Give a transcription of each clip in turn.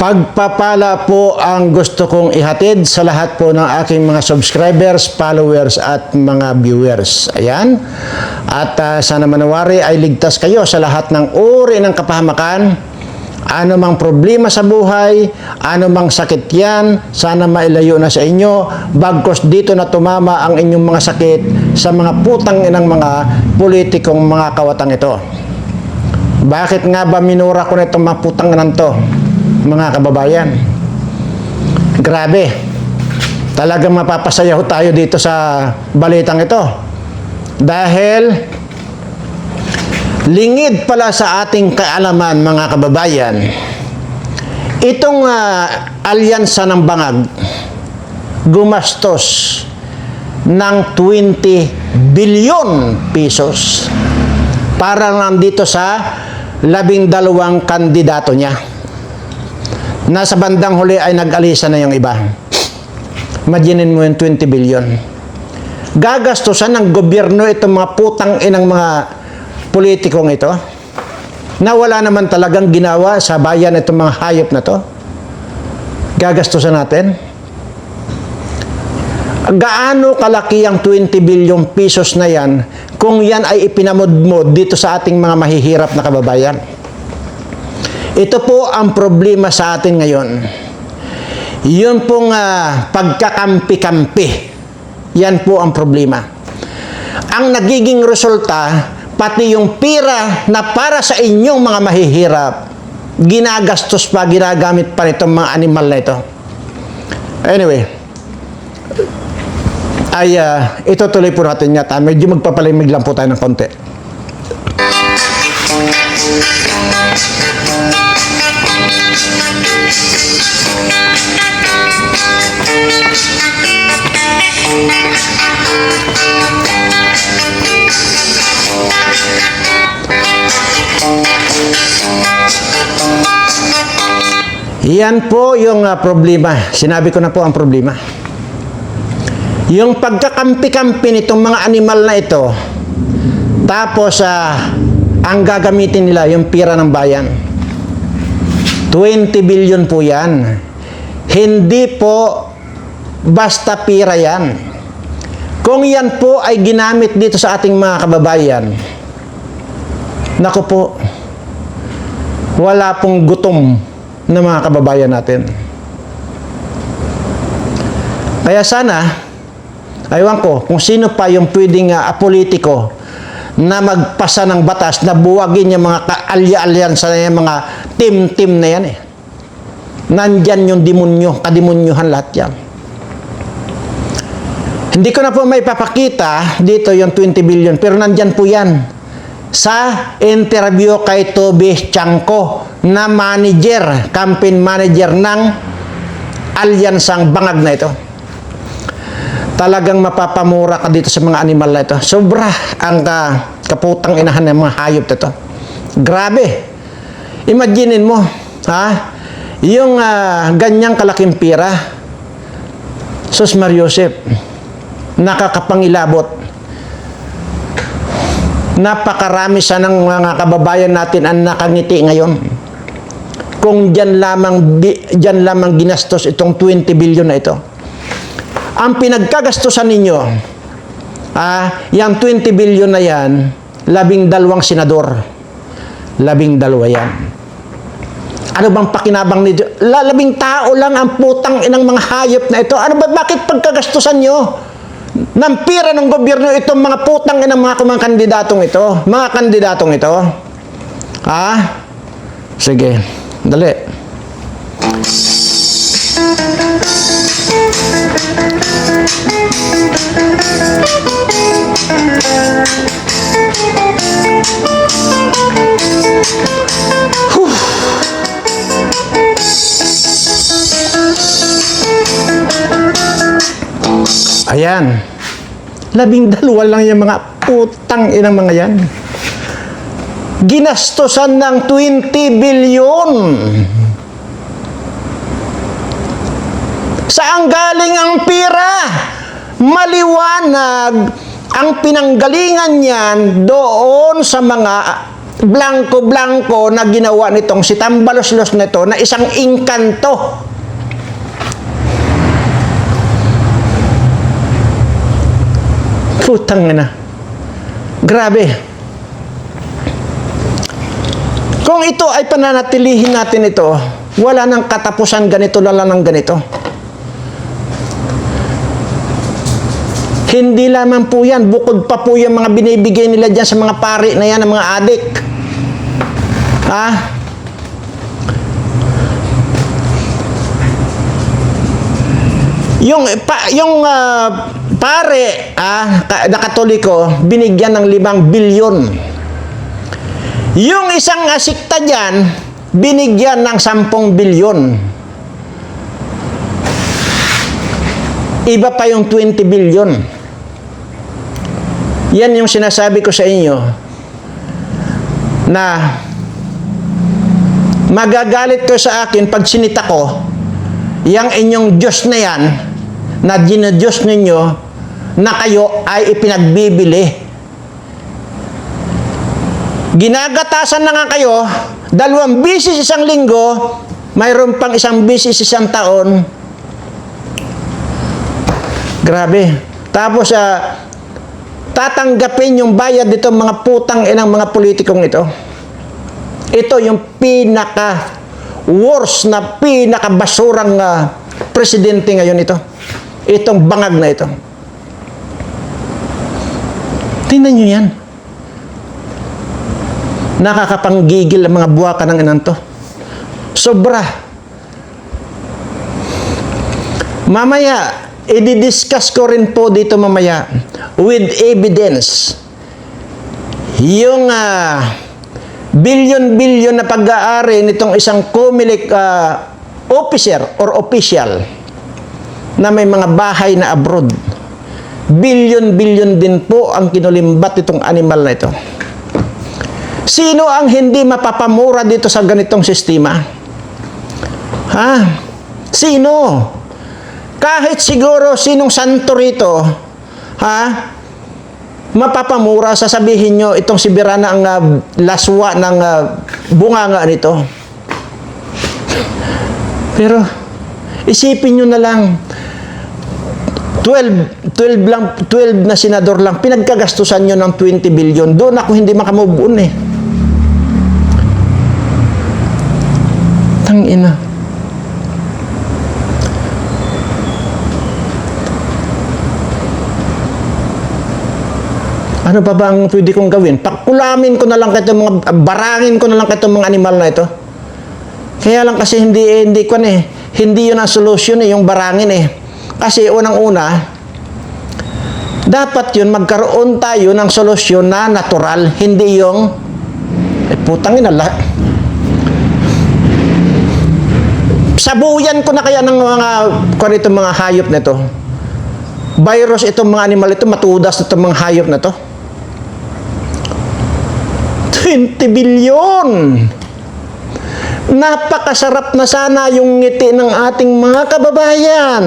Pagpapala po ang gusto kong ihatid sa lahat po ng aking mga subscribers, followers at mga viewers. Ayan. At ah, sana manawari ay ligtas kayo sa lahat ng uri ng kapahamakan. Ano mang problema sa buhay, ano mang sakit yan, sana mailayo na sa inyo. Bagkos dito na tumama ang inyong mga sakit sa mga putang inang mga politikong mga kawatang ito. Bakit nga ba minura ko na itong mga putang inan to, mga kababayan? Grabe. Talagang mapapasayaw tayo dito sa balitang ito. Dahil lingid pala sa ating kaalaman mga kababayan, itong ah, alyansa ng bangag gumastos ng 20 bilyon pesos para nandito sa labing dalawang kandidato niya. Nasa bandang huli ay nag-alisa na yung iba. Imaginin mo yung 20 billion. Gagastusan ng gobyerno itong mga putang inang mga politikong ito na wala naman talagang ginawa sa bayan itong mga hayop na to. Gagastusan natin. Gaano kalaki ang 20 billion pesos na yan kung yan ay ipinamudmod dito sa ating mga mahihirap na kababayan? Ito po ang problema sa atin ngayon. Yun pong ah, pagkakampi-kampi. Yan po ang problema. Ang nagiging resulta, pati yung pira na para sa inyong mga mahihirap, ginagastos pa, ginagamit pa nitong mga animal na ito. Anyway, ay uh, itutuloy po natin yata. Medyo magpapalimig lang po tayo ng konti. Yan po yung ah, problema. Sinabi ko na po ang problema. Yung pagkakampi-kampi nitong mga animal na ito, tapos ah, ang gagamitin nila yung pira ng bayan. 20 billion po yan. Hindi po basta pira yan. Kung yan po ay ginamit dito sa ating mga kababayan, naku po, wala pong gutom ng mga kababayan natin. Kaya sana, aywan ko, kung sino pa yung pwedeng uh, apolitiko na magpasa ng batas na buwagin yung mga kaalya-alyansa na yung mga team-team na yan eh. Nandyan yung demonyo, kademonyohan lahat yan. Hindi ko na po may papakita dito yung 20 billion, pero nandyan po yan sa interview kay Toby Chanko na manager, campaign manager ng alyansang bangag na ito. Talagang mapapamura ka dito sa mga animal na ito. Sobra ang uh, kaputang inahan ng mga hayop na ito. Grabe. Imaginin mo, ha? Yung uh, ganyang kalaking pira, Sus Mariosep, nakakapangilabot napakarami sa ng mga kababayan natin ang nakangiti ngayon. Kung diyan lamang di, diyan lamang ginastos itong 20 billion na ito. Ang pinagkagastusan ninyo, ah, yung 20 billion na yan, labing dalawang senador. Labing dalawa yan. Ano bang pakinabang nito? Lalabing tao lang ang putang inang mga hayop na ito. Ano ba, bakit pagkagastusan nyo? ng pira ng gobyerno itong mga putang ng mga kumang kandidatong ito. Mga kandidatong ito. Ha? Sige. Dali. Ayan. Labing dalawa lang yung mga putang inang mga yan. Ginastosan ng 20 billion. Saan galing ang pira? Maliwanag ang pinanggalingan niyan doon sa mga blanco-blanco na ginawa nitong si Tambalos-los na ito na isang inkanto. Putang na. Grabe. Kung ito ay pananatilihin natin ito, wala nang katapusan ganito na lang ng ganito. Hindi lamang po yan, bukod pa po yung mga binibigay nila dyan sa mga pari na yan, ng mga adik. Ha? Yung, pa, yung ah, pare ah, na katoliko, binigyan ng limang bilyon. Yung isang asikta dyan, binigyan ng sampung bilyon. Iba pa yung 20 bilyon. Yan yung sinasabi ko sa inyo na magagalit ko sa akin pag sinita ko yang inyong Diyos na yan na dinadiyos ninyo na kayo ay ipinagbibili. Ginagatasan na nga kayo, dalawang bisis isang linggo, mayroon pang isang bisis isang taon. Grabe. Tapos, ah, tatanggapin yung bayad dito mga putang inang mga politikong ito. Ito yung pinaka worst na pinaka basurang ah, presidente ngayon ito. Itong bangag na ito. Tingnan nyo yan. Nakakapanggigil ang mga buwaka ng inan to. Sobra. Mamaya, i-discuss ko rin po dito mamaya with evidence yung ah, billion-billion na pag-aari nitong isang Comelec ah, officer or official na may mga bahay na abroad. Billion-billion din po ang kinulimbat itong animal na ito. Sino ang hindi mapapamura dito sa ganitong sistema? Ha? Sino? Kahit siguro sinong santo rito, ha? Mapapamura, sasabihin nyo, itong si Birana ang ah, laswa ng uh, bunganga nito. Pero, isipin nyo na lang, 12, 12 lang, 12 na senador lang, pinagkagastusan nyo ng 20 billion. Doon ako hindi makamove on eh. Tangina. Ano pa ba ang pwede kong gawin? Pakulamin ko na lang kayo mga barangin ko na lang kayo mga animal na ito. Kaya lang kasi hindi eh, hindi ko eh. Hindi 'yun ang solution eh, yung barangin eh. Kasi unang-una, dapat 'yun magkaroon tayo ng solusyon na natural, hindi yung eh, putang ina la. Sabuyan ko na kaya ng mga kung mga hayop na to. Virus itong mga animal ito, matudas itong mga hayop na to. 20 bilyon! Napakasarap na sana yung ngiti ng ating mga kababayan.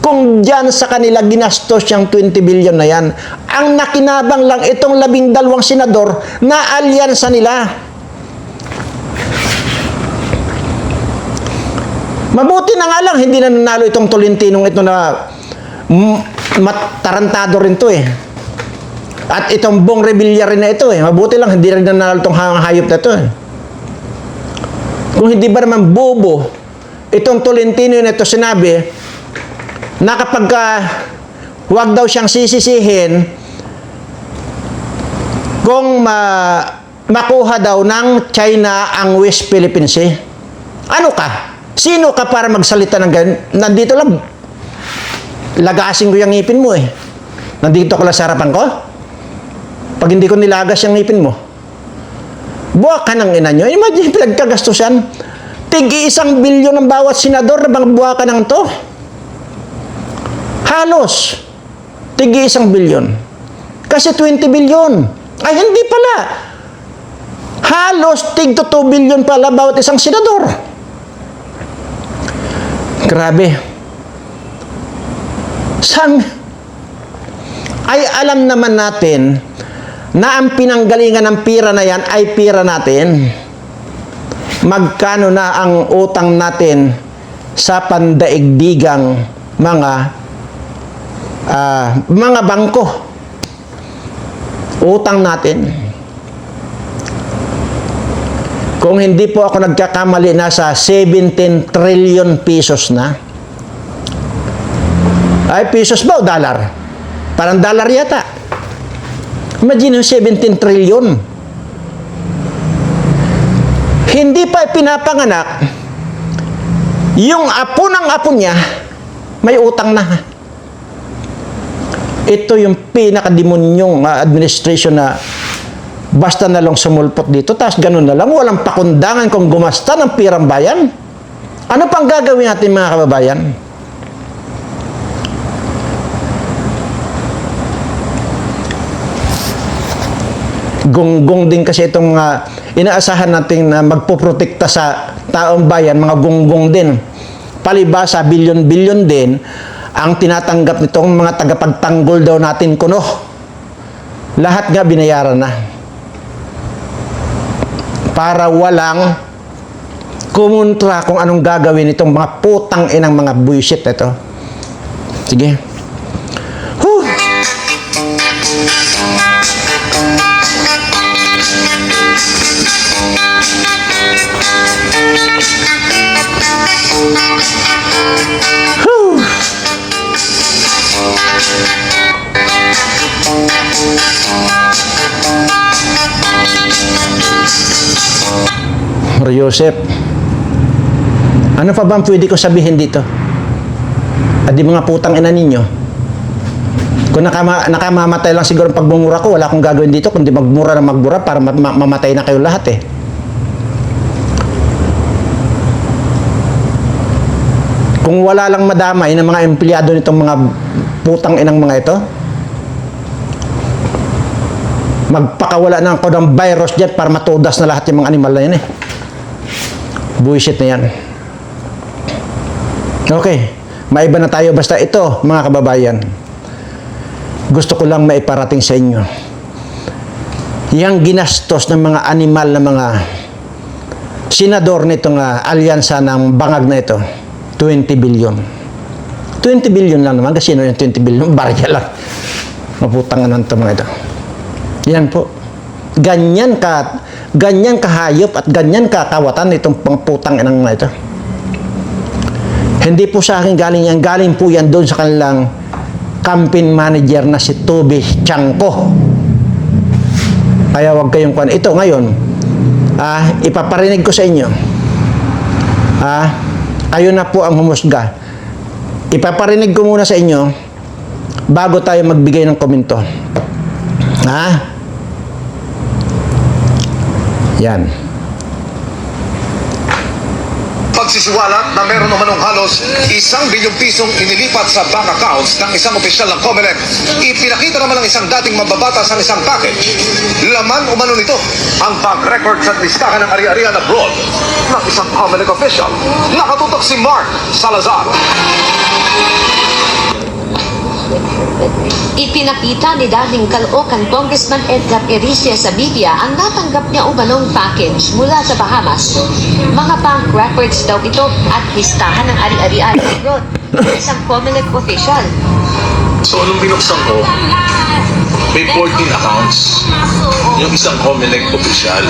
Kung dyan sa kanila ginastos yung 20 billion na yan, ang nakinabang lang itong labing dalawang senador na alyansa nila. Mabuti na nga lang, hindi na nanalo itong Tolentinong ito na matarantado rin to eh. At itong Bong Revilla na ito eh. Mabuti lang, hindi rin nanalo itong ha- hayop na to eh. Kung hindi ba naman bobo, itong Tolentino na ito sinabi, na kapag ka, huwag daw siyang sisisihin kung ma, makuha daw ng China ang West Philippine Sea. Ano ka? Sino ka para magsalita ng ganyan? Nandito lang, lagasin ko yung ngipin mo eh. Nandito ko lang sa harapan ko. Pag hindi ko nilagas yung ngipin mo, buwak ka ng ina nyo. Imagine, pinagkagastusan. Tig isang bilyon ng bawat senador na bang buwak ka ng to. Halos. Tig isang bilyon. Kasi 20 bilyon. Ay, hindi pala. Halos tig to 2 bilyon pala bawat isang senador. Grabe. Sang ay alam naman natin na ang pinanggalingan ng pira na yan ay pira natin. Magkano na ang utang natin sa pandaigdigang mga ah, mga bangko? Utang natin. Kung hindi po ako nagkakamali, nasa 17 trillion pesos na. Ay, pesos ba o dollar? Parang dollar yata. Imagine yung 17 trillion. Hindi pa pinapanganak, yung apo ng apo niya, may utang na. Ito yung pinakademonyong ah, administration na basta na lang sumulpot dito, tapos ganun na lang, walang pakundangan kung gumasta ng pirang bayan. Ano pang gagawin natin mga kababayan? Gunggong din kasi itong mga inaasahan natin na magpoprotekta sa taong bayan, mga gunggong din. Palibasa, bilyon-bilyon din ang tinatanggap nitong mga tagapagtanggol daw natin kuno. Lahat nga binayaran na. Para walang kumontra kung anong gagawin itong mga putang inang mga bullshit ito. Sige. Mar Joseph, ano pa ba pwede ko sabihin dito? At di mga putang ina ninyo. Kung nakama, nakamamatay lang siguro ang pagmumura ko, wala akong gagawin dito kundi magmura na magmura para ma- ma- mamatay na kayo lahat eh. Kung wala lang madamay ng mga empleyado nitong mga putang inang mga ito, magpakawala na ako ng virus dyan para matudas na lahat yung mga animal na yan eh. Bullshit na yan. Okay, maiba na tayo. Basta ito, mga kababayan, gusto ko lang maiparating sa inyo. Yang ginastos ng mga animal na mga senador nitong uh, alyansa ng bangag na ito, 20 billion. 20 billion lang naman, kasi ano yung 20 billion? Barya lang. Maputangan ng ito mga ito. Yan po. Ganyan ka, ganyan kahayop at ganyan kakawatan itong pangputang ng mga ito. Hindi po sa akin galing yan. Galing po yan doon sa kanilang campaign manager na si Toby Chanko. Kaya wag kayong kwan. Ito ngayon, ah, ipaparinig ko sa inyo. Ah, kayo na po ang humusga. Ipaparinig ko muna sa inyo bago tayo magbigay ng komento. Ha? Yan. Pagsisiwalat na meron naman ng halos isang bilyong pisong inilipat sa bank accounts ng isang opisyal ng COMELEC. Ipinakita naman ng isang dating mababatas ang isang package. Laman umano nito ang bank records at listahan ng ari-arian abroad ng isang COMELEC official. Nakatutok si Mark Salazar. Ipinakita ni dating Caloocan Congressman Edgar Ericia sa media ang natanggap niya umanong package mula sa Bahamas. Mga bank records daw ito at listahan ng ari-arian abroad. Isang COMELEC official. So, nung binuksan ko, may 14 accounts. Yung isang Comelec official.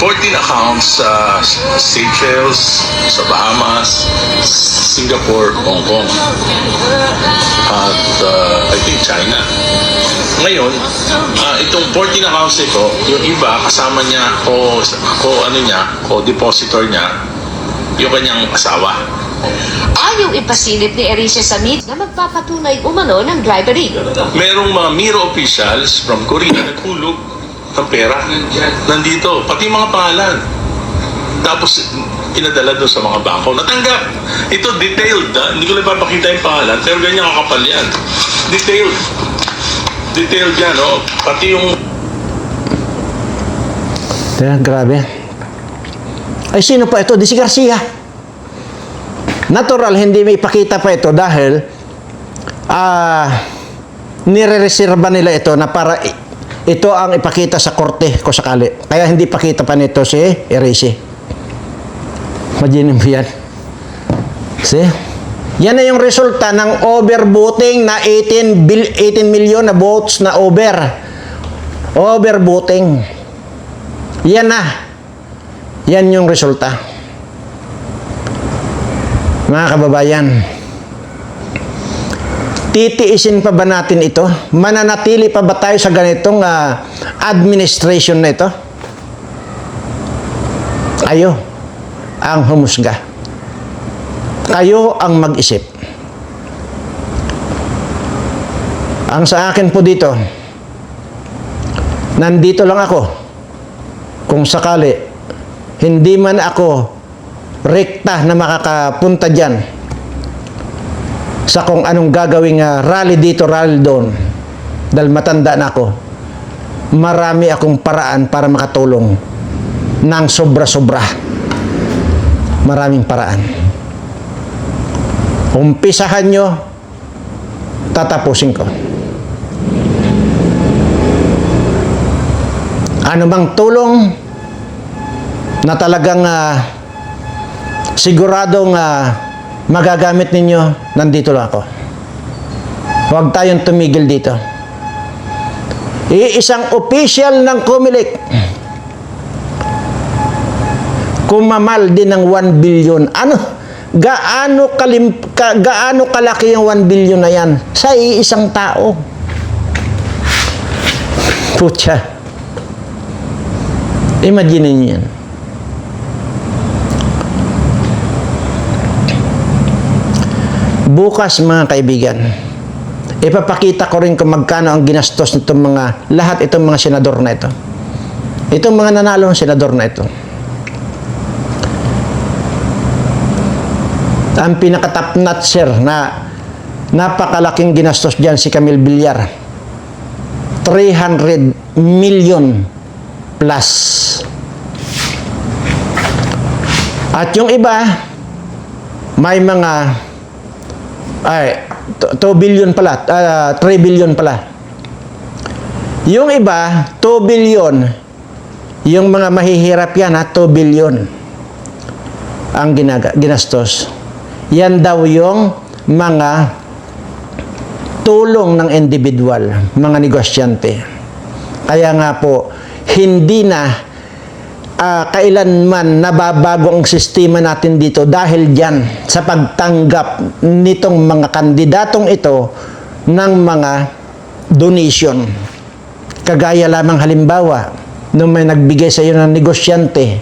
14 accounts sa Seychelles, sa Bahamas, Singapore, Hong Kong, at uh, I think China. Ngayon, ah, itong 14 accounts ito, yung iba kasama niya ko, ko ano niya, ko depositor niya, yung kanyang asawa. Ayaw ipasilip ni Ericia sa media na magpapatunay umano ng bribery. merong mga Miro officials from Korea na naghulog ng pera. Nandito, pati mga pangalan. Tapos, pinadala doon sa mga bangko. Natanggap. Ito, detailed. Ha? Hindi ko lang papakita yung pangalan, pero ganyan kakapal yan. Detailed. Detailed yan, oh. Pati yung Kaya, grabe. Ay, sino pa ito? Di si Garcia. Natural, hindi may ipakita pa ito dahil ah nire-reserva nila ito na para ito ang ipakita sa korte ko sakali. Kaya hindi pakita pa nito si Erisi. Imagine mo yan. See? Yan na yung resulta ng overvoting na 18, bil, 18 million na votes na over. Overvoting. Yan na. Yan yung resulta. Mga kababayan, titiisin pa ba natin ito? Mananatili pa ba tayo sa ganitong ah, administration na ito? Kayo ang humusga. Kayo ang mag-isip. Ang sa akin po dito, nandito lang ako. Kung sakali, hindi man ako rekta na makakapunta dyan sa kung anong gagawing ah, rally dito, rally doon. Dahil matanda na ako. Marami akong paraan para makatulong ng sobra-sobra. Maraming paraan. Umpisahan nyo, tatapusin ko. Ano bang tulong na talagang ah, siguradong ah, magagamit ninyo, nandito lang ako. Huwag tayong tumigil dito. Iisang official ng Comelec, kumamal din ng 1 billion. Ano? Gaano, kalim, ka, gaano kalaki yung 1 billion na yan? Sa iisang tao. Putya. Imagine niyo yan. Bukas mga kaibigan, ipapakita ko rin kung magkano ang ginastos nitong mga, lahat itong mga senador na ito. Itong mga nanalo ng senador na ito. Ang pinaka-top notcher na napakalaking ginastos dyan si Camille Villar. 300 million plus. At yung iba, may mga ay, 2 billion pala, ah, 3 billion pala. Yung iba, 2 billion. Yung mga mahihirap yan, ha, 2 billion ang ginaga, ginastos. Yan daw yung mga tulong ng individual, mga negosyante. Kaya nga po, hindi na ah, kailanman nababago ang sistema natin dito dahil dyan sa pagtanggap nitong mga kandidatong ito ng mga donation. Kagaya lamang halimbawa, nung may nagbigay sa iyo ng negosyante,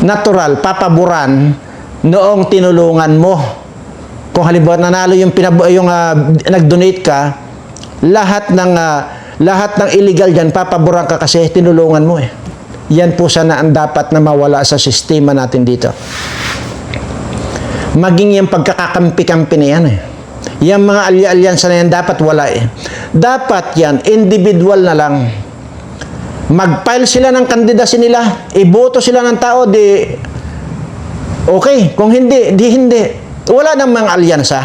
natural, papaboran noong tinulungan mo. Kung halimbawa nanalo yung, pinab- yung ah, nag-donate ka, lahat ng ah, lahat ng illegal diyan papaboran ka kasi tinulungan mo eh. Yan po sana ang dapat na mawala sa sistema natin dito. Maging yung pagkakakampi-kampi na yan eh. Yung mga alya-alyansa na yan dapat wala eh. Dapat yan, individual na lang. Mag-file sila ng kandidasi nila, iboto sila ng tao, di okay. Kung hindi, di hindi. Wala mga alyansa.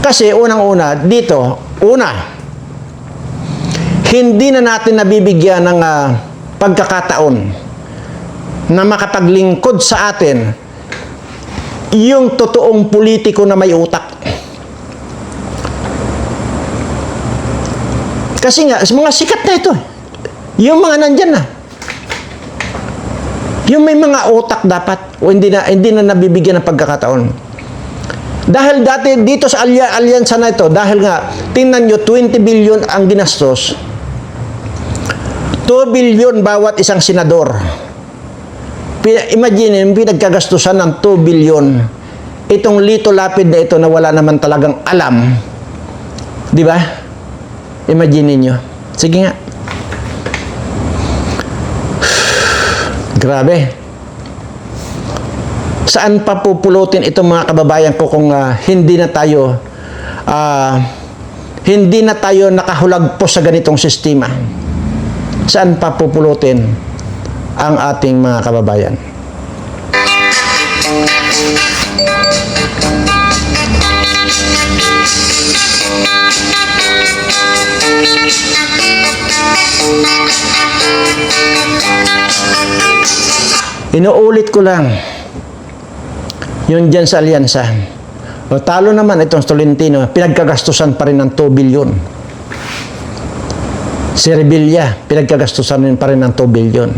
Kasi unang-una, dito, una, hindi na natin nabibigyan ng ah, pagkakataon na makapaglingkod sa atin yung totoong politiko na may utak. Kasi nga, mga sikat na ito. eh. Yung mga nandyan na. Yung may mga utak dapat o hindi na hindi na nabibigyan ng pagkakataon. Dahil dati dito sa alya, alyansa na ito, dahil nga, tingnan nyo, 20 billion ang ginastos. 2 billion bawat isang senador. Imagine, pinagkagastusan ng 2 billion. Itong lito lapid na ito na wala naman talagang alam. Di ba? Imagine niyo. Sige nga. Grabe. Saan pa pupulutin itong mga kababayan ko kung ah, hindi na tayo ah, hindi na tayo nakahulagpos sa ganitong sistema? saan papupulutin ang ating mga kababayan. Inuulit ko lang yun dyan sa alyansa. O, talo naman itong Tolentino, pinagkagastusan pa rin ng 2 billion. Si Revilla, pinagkagastusan rin pa rin ng 2 billion.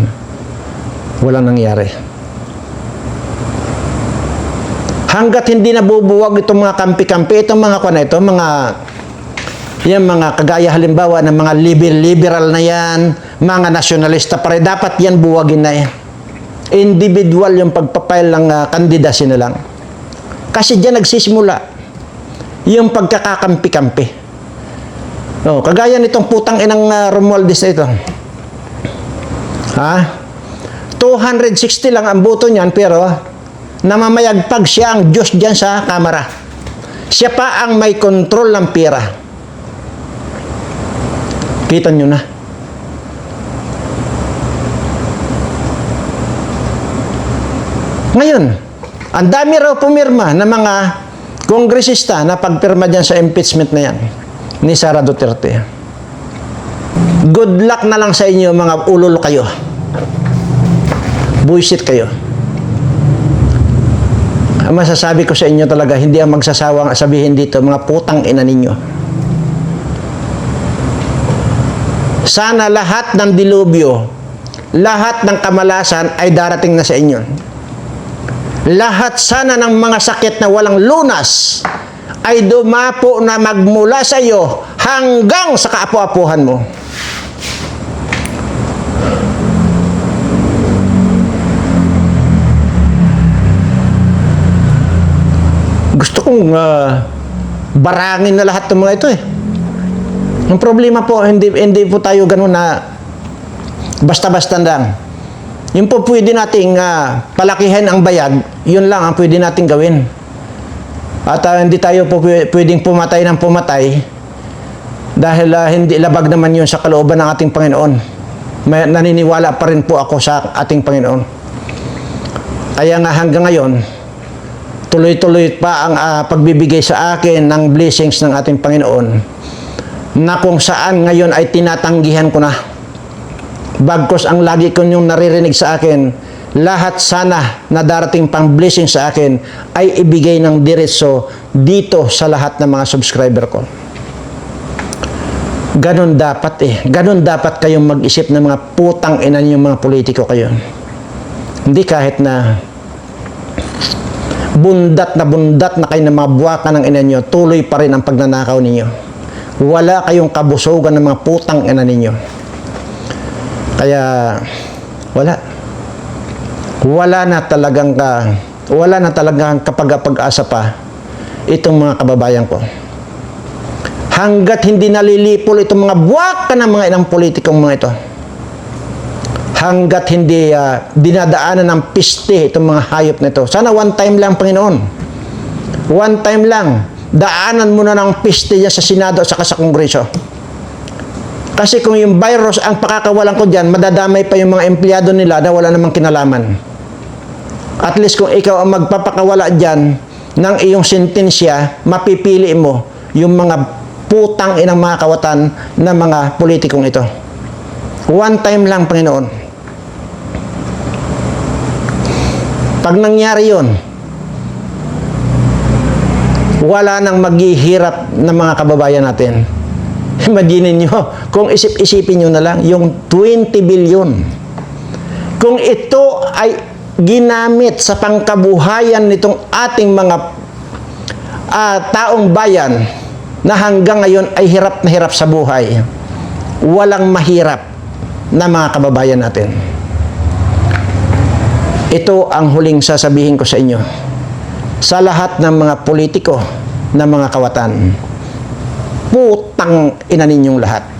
Walang nangyari. Hanggat hindi nabubuwag itong mga kampi-kampi, itong mga kwa na ito, mga yan mga kagaya halimbawa ng mga liber- liberal na yan, mga nasyonalista pare, dapat yan buwagin na yan. Individual yung pagpapail ng uh, kandidacy na lang. Kasi diyan nagsisimula yung pagkakakampi-kampi. Oh, kagaya nitong putang inang uh, Romualdez na ito. Ha? 260 lang ang boto niyan pero namamayagpag siya ang Diyos diyan sa kamera. Siya pa ang may control ng pera. Kita nyo na. Ngayon, ang dami raw pumirma ng mga kongresista na pagpirma dyan sa impeachment na yan ni Sara Duterte. Good luck na lang sa inyo mga ulol kayo. Buisit kayo. Ang masasabi ko sa inyo talaga, hindi ang magsasawang sabihin dito, mga putang ina ninyo. Sana lahat ng dilubyo, lahat ng kamalasan ay darating na sa inyo. Lahat sana ng mga sakit na walang lunas ay dumapo na magmula sa iyo hanggang sa kaapu-apuhan mo. Gusto kong ah, barangin na lahat ng mga ito eh. Ang problema po, hindi, hindi po tayo ganun na basta-basta lang. Yun po pwede nating ah, palakihan ang bayag, yun lang ang pwede nating gawin. At ah, hindi tayo po pwe- pwedeng pumatay ng pumatay dahil ah, hindi labag naman yun sa kalooban ng ating Panginoon. May, naniniwala pa rin po ako sa ating Panginoon. Kaya nga hanggang ngayon, tuloy-tuloy pa ang ah, pagbibigay sa akin ng blessings ng ating Panginoon na kung saan ngayon ay tinatanggihan ko na. Bagkos ang lagi ko yung naririnig sa akin, lahat sana na darating pang blessing sa akin ay ibigay ng diretso dito sa lahat ng mga subscriber ko. Ganon dapat eh. Ganon dapat kayong mag-isip ng mga putang ina yung mga politiko kayo. Hindi kahit na bundat na bundat na kayo ng mga buwaka ng ina nyo, tuloy pa rin ang pagnanakaw ninyo. Wala kayong kabusugan ng mga putang ina ninyo. Kaya, wala. Wala na talagang ka, wala na talagang kapag-asa pa itong mga kababayan ko. Hanggat hindi nalilipol itong mga buwaka ng mga inang politikong mga ito. Hanggat hindi ah, dinadaanan ng piste itong mga hayop na ito. Sana one time lang, Panginoon. One time lang. Daanan mo na ng piste niya sa Senado at saka sa Kongreso. Kasi kung yung virus ang pakakawalan ko dyan, madadamay pa yung mga empleyado nila na wala namang kinalaman. At least kung ikaw ang magpapakawala dyan ng iyong sentensya, mapipili mo yung mga putang inang mga kawatan ng mga politikong ito. One time lang, Panginoon. Pag nangyari yon, wala nang maghihirap ng mga kababayan natin. Imagine nyo, kung isip-isipin nyo na lang, yung 20 billion. Kung ito ay ginamit sa pangkabuhayan nitong ating mga ah, taong bayan na hanggang ngayon ay hirap na hirap sa buhay, walang mahirap na mga kababayan natin. Ito ang huling sasabihin ko sa inyo. Sa lahat ng mga politiko, ng mga kawatan, putang ina ninyong lahat.